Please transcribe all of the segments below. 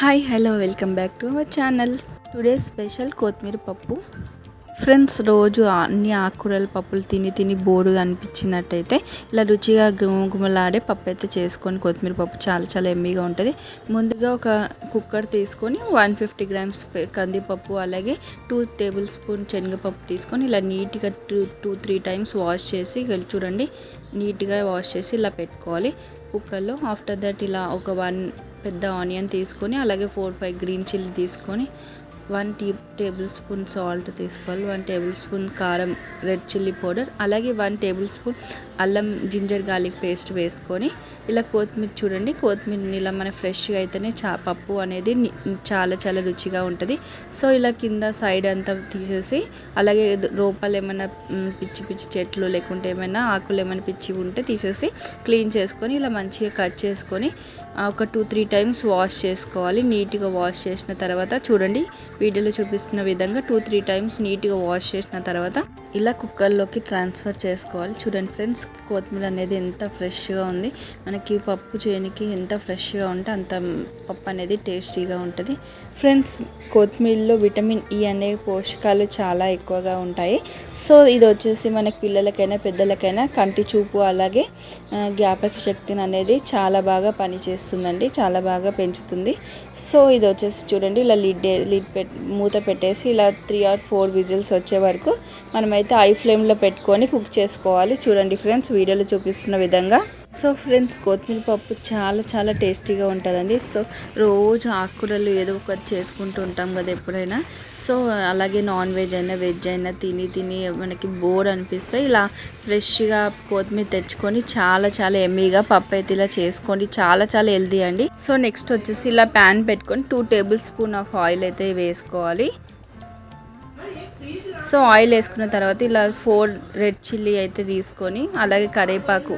Hi hello welcome back to our channel today special కొత్తిమీర పప్పు. Friends రోజు అన్ని ఆకుకూరల పప్పులు తిని తిని బోరుగా అనిపించినట్టయితే ఇలా రుచిగా గుమగుమలాడే పప్పు అయితే చేసుకొని కొత్తిమీర పప్పు చాలా చాలా ఎమ్మీగా ఉంటుంది. ముందుగా ఒక కుక్కర్ తీసుకొని వన్ ఫిఫ్టీ గ్రామ్స్ కందిపప్పు అలాగే టూ టేబుల్ స్పూన్ శనగపప్పు తీసుకొని ఇలా నీట్గా two two three times wash చేసి చూడండి నీట్గా వాష్ చేసి ఇలా పెట్టుకోవాలి. కుక్కర్లో ఆఫ్టర్ దట్ ఇలా ఒక వన్ పెద్ద ఆనియన్ తీసుకొని అలాగే ఫోర్ ఫైవ్ గ్రీన్ చిల్లీ తీసుకొని one tea tablespoon salt తీసుకోవాలి వన్ టేబుల్ స్పూన్ కారం రెడ్ చిల్లీ పౌడర్ అలాగే వన్ టేబుల్ స్పూన్ అల్లం జింజర్ గార్లిక్ పేస్ట్ వేసుకొని ఇలా కొత్తిమీర చూడండి. కొత్తిమీర ఇలా మన ఫ్రెష్గా అయితేనే చా పప్పు అనేది చాలా చాలా రుచిగా ఉంటుంది. సో ఇలా కింద సైడ్ అంతా తీసేసి అలాగే రూపాలు ఏమైనా పిచ్చి పిచ్చి చెట్లు లేకుంటే ఏమైనా ఆకులు ఏమైనా పిచ్చి ఉంటే తీసేసి క్లీన్ చేసుకొని ఇలా మంచిగా కట్ చేసుకొని ఒక టూ త్రీ టైమ్స్ వాష్ చేసుకోవాలి. నీట్గా వాష్ చేసిన తర్వాత చూడండి వీడియోలో చూపిస్తున్న విధంగా టూ త్రీ టైమ్స్ నీట్గా వాష్ చేసిన తర్వాత ఇలా కుక్కర్లోకి ట్రాన్స్ఫర్ చేసుకోవాలి. చూడండి ఫ్రెండ్స్ కొత్తిమీర అనేది ఎంత ఫ్రెష్గా ఉంది. మనకి పప్పు చేయనికి ఎంత ఫ్రెష్గా ఉంటే అంత పప్పు అనేది టేస్టీగా ఉంటుంది. ఫ్రెండ్స్ కొత్తిమీరలో విటమిన్ ఈ అనే పోషకాలు చాలా ఎక్కువగా ఉంటాయి. సో ఇది వచ్చేసి మనకి పిల్లలకైనా పెద్దలకైనా కంటి చూపు అలాగే జ్ఞాపక శక్తిని అనేది చాలా బాగా పనిచేస్తుందండి చాలా బాగా పెంచుతుంది. సో ఇది వచ్చేసి చూడండి ఇలా లిడ్ లిడ్ పెట్ మూత పెట్టేసి ఇలా త్రీ ఆర్ ఫోర్ విజిల్స్ వచ్చే వరకు అయితే ఐ ఫ్లేమ్లో పెట్టుకొని కుక్ చేసుకోవాలి. చూడండి ఫ్రెండ్స్ వీడియోలో చూపిస్తున్న విధంగా. సో ఫ్రెండ్స్ కొత్తిమీర పప్పు చాలా చాలా టేస్టీగా ఉంటుందండి. సో రోజు ఆకుకూరలు ఏదో ఒకటి చేసుకుంటూ ఉంటాం కదా ఎప్పుడైనా. సో అలాగే నాన్ వెజ్ అయినా వెజ్ అయినా తిని తిని మనకి బోర్ అనిపిస్తే ఇలా ఫ్రెష్గా కొత్తిమీర తెచ్చుకొని చాలా చాలా ఎమ్మీగా పప్పు అయితే ఇలా చేసుకోండి. చాలా చాలా హెల్దీ అండి. సో నెక్స్ట్ వచ్చేసి ఇలా ప్యాన్ పెట్టుకొని two tablespoon of oil అయితే వేసుకోవాలి. సో ఆయిల్ వేసుకున్న తర్వాత ఇలా ఫోర్ రెడ్ చిల్లీ అయితే తీసుకొని అలాగే కరివేపాకు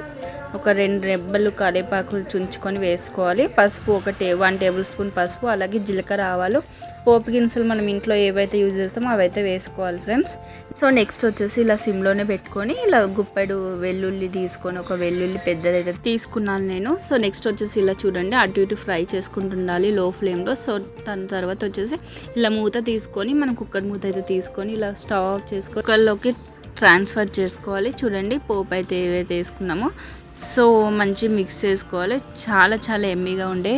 ఒక రెండు రెబ్బలు కరివేపాకు చుంచుకొని వేసుకోవాలి. పసుపు ఒక టే వన్ టేబుల్ స్పూన్ పసుపు అలాగే జీలకర్ర ఆవాలు. పోపు గినుసులు మనం ఇంట్లో ఏవైతే యూజ్ చేస్తామో అవైతే వేసుకోవాలి ఫ్రెండ్స్. సో నెక్స్ట్ వచ్చేసి ఇలా సిమ్లోనే పెట్టుకొని ఇలా గుప్పెడు వెల్లుల్లి తీసుకొని ఒక వెల్లుల్లి పెద్దదైతే తీసుకున్నాను నేను. సో నెక్స్ట్ వచ్చేసి ఇలా చూడండి అటు ఇటు ఫ్రై చేసుకుంటుండాలి లో ఫ్లేమ్లో. సో దాని తర్వాత వచ్చేసి ఇలా మూత తీసుకొని మనం కుక్కర్ మూత అయితే తీసుకొని ఇలా స్టవ్ ఆఫ్ చేసుకొని కుక్కర్లోకి ట్రాన్స్ఫర్ చేసుకోవాలి. చూడండి పోపు అయితే ఏవైతే వేసుకున్నామో సో మంచి మిక్స్ చేసుకోవాలి. చాలా చాలా ఎమ్మీగా ఉండే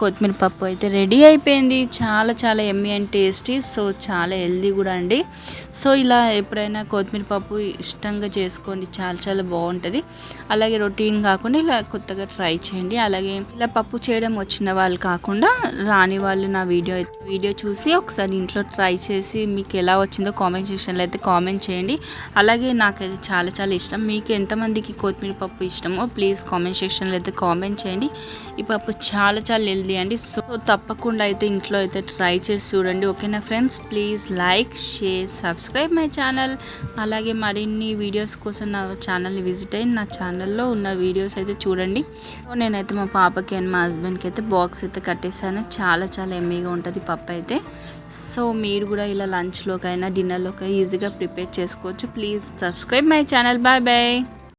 కొత్తిమీర పప్పు అయితే రెడీ అయిపోయింది. చాలా చాలా ఎమ్మీ అండ్ టేస్టీ సో చాలా హెల్దీ కూడా అండి. సో ఇలా ఎప్పుడైనా కొత్తిమీర పప్పు ఇష్టంగా చేసుకోండి. చాలా చాలా బాగుంటుంది. అలాగే రొటీన్ కాకుండా ఇలా కొత్తగా ట్రై చేయండి. అలాగే ఇలా పప్పు చేయడం వచ్చిన వాళ్ళు కాకుండా రాని వాళ్ళు నా వీడియో వీడియో చూసి ఒకసారి ఇంట్లో ట్రై చేసి మీకు ఎలా వచ్చిందో కామెంట్ సెక్షన్లో అయితే కామెంట్ చేయండి. అలాగే నాకైతే చాలా చాలా ఇష్టం. మీకు ఎంతమందికి కొత్తిమీర పప్పు ఇష్టమో ప్లీజ్ కామెంట్ సెక్షన్లో అయితే కామెంట్ చేయండి. ఈ పప్పు చాలా చాలా హెల్దీ అండి. సో తప్పకుండా అయితే ఇంట్లో అయితే ట్రై చేసి చూడండి. ఓకేనా friends? Please like share subscribe my channel. అలాగే మరిన్ని వీడియోస్ కోసం నా ఛానల్ని విజిట్ అయ్యి నా ఛానల్లో ఉన్న వీడియోస్ అయితే చూడండి. సో నేనైతే మా పాపకి అండ్ మా హస్బెండ్కి అయితే బాక్స్ అయితే కట్టేసాను చాలా చాలా ఎమ్మీగా ఉంటుంది పప్పు అయితే. సో మీరు కూడా ఇలా లంచ్లోకైనా డిన్నర్లోకైనా ఈజీగా ప్రిపేర్ చేసుకోవచ్చు. Please subscribe my channel. Bye bye.